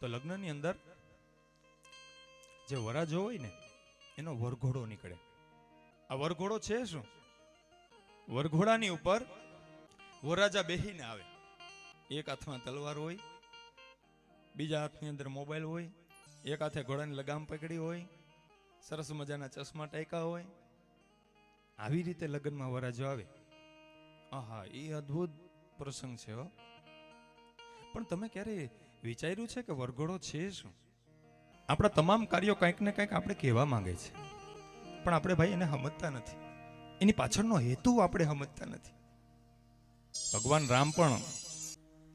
તો લગ્નની અંદર જે વરાજો હોય ને, એનો વરઘોડો નીકળે. આ વરઘોડો છે શું? વરઘોડાની ઉપર વરરાજા બેહીને આવે. એક હાથમાં તલવાર હોય, બીજા હાથની અંદર મોબાઈલ હોય, એક હાથે ઘોડાની લગામ પકડી હોય, સરસ મજાના ચશ્મા ટાંકા હોય. આવી રીતે લગ્નમાં વરાજો આવે. આહા એ અદ્ભુત પ્રસંગ છે હો. પણ તમે ક્યારે વિચાર્યું છે કે વરઘોડો છે શું? આપણા તમામ કાર્યો કંઈક ને કંઈક આપણે કહેવા માંગે છે. પણ આપણે ભાઈ એને સમજતા નથી. એની પાછળનો હેતુ આપણે સમજતા નથી. ભગવાન રામ પણ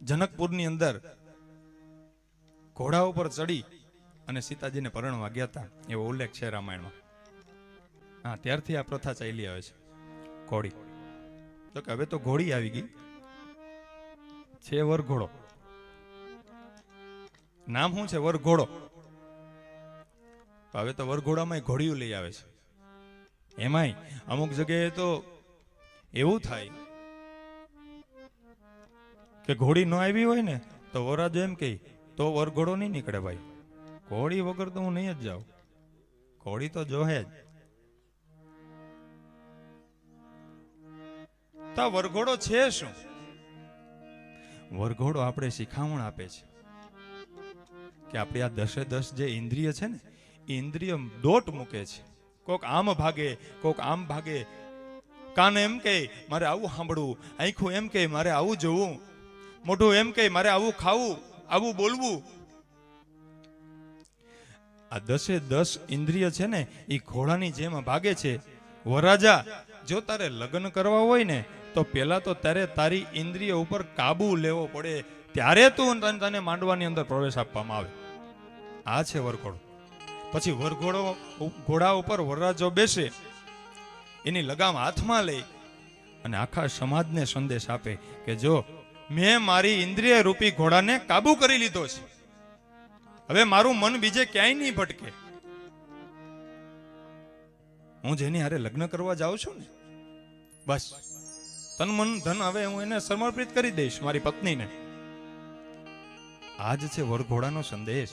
જનકપુરની અંદર ઘોડા ઉપર ચડી અને સીતાજીને પરણવા ગયા હતા. એવો ઉલ્લેખ છે રામાયણમાં. હા, ત્યારથી આ પ્રથા ચાલી આવે છે. ઘોડી. તો કે હવે તો ઘોડી આવી ગઈ. છે વરઘોડો. નામ શું છે? વરઘોડો. હવે તો વરઘોડામાં ઘોડિયું લઈ આવે છે. એમાંય અમુક જગ્યાએ તો એવું થાય કે ઘોડી ન આવી હોય ને, તો વરાજો એમ કહે, તો વરઘોડો નહીં નીકળે ભાઈ. ઘોડી વગર તો હું નહીં જ જાઉં. ઘોડી તો જોહે જ. તો વરઘોડો છે શું? વરઘોડો આપણે શિખામણ આપે છે. કે આપણે આ દસે દસ જે ઇન્દ્રિય છે ને, ઇન્દ્રિય દોટ મૂકે છે. કોક આમ ભાગે, કોક આમ ભાગે. કાન એમ કે, મારે આવું સાંભળવું. આંખું એમ કે, મારે આવું જોવું. મોઢું એમ કે, મારે આવું ખાવું, આવું બોલવું. આ દસે દસ ઇન્દ્રિય છે ને એ ઘોડાની જેમ ભાગે છે. વરાજા જો તારે લગ્ન કરવા હોય ને, તો પેલા તો તારે તારી ઇન્દ્રિય ઉપર કાબુ લેવો પડે. ત્યારે તું તને તને માંડવાની અંદર પ્રવેશ આપવામાં આવે. આ છે વરઘોડો. પછી વરઘોડો ઘોડા ઉપર વરરાજો બેસે, એની લગામ હાથમાં લઈ અને આખા સમાજને સંદેશ આપે કે જો મેં મારી ઇન્દ્રિય રૂપી ઘોડાને કાબુ કરી લીધો છે. હવે મારું મન બીજે ક્યાંય નહીં ભટકે. હું જેની હારે લગ્ન કરવા જાઉં છું ને, બસ. તન મન ધન હવે હું એને સમર્પિત કરી દઈશ મારી પત્નીને. આજ છે વરઘોડાનો સંદેશ.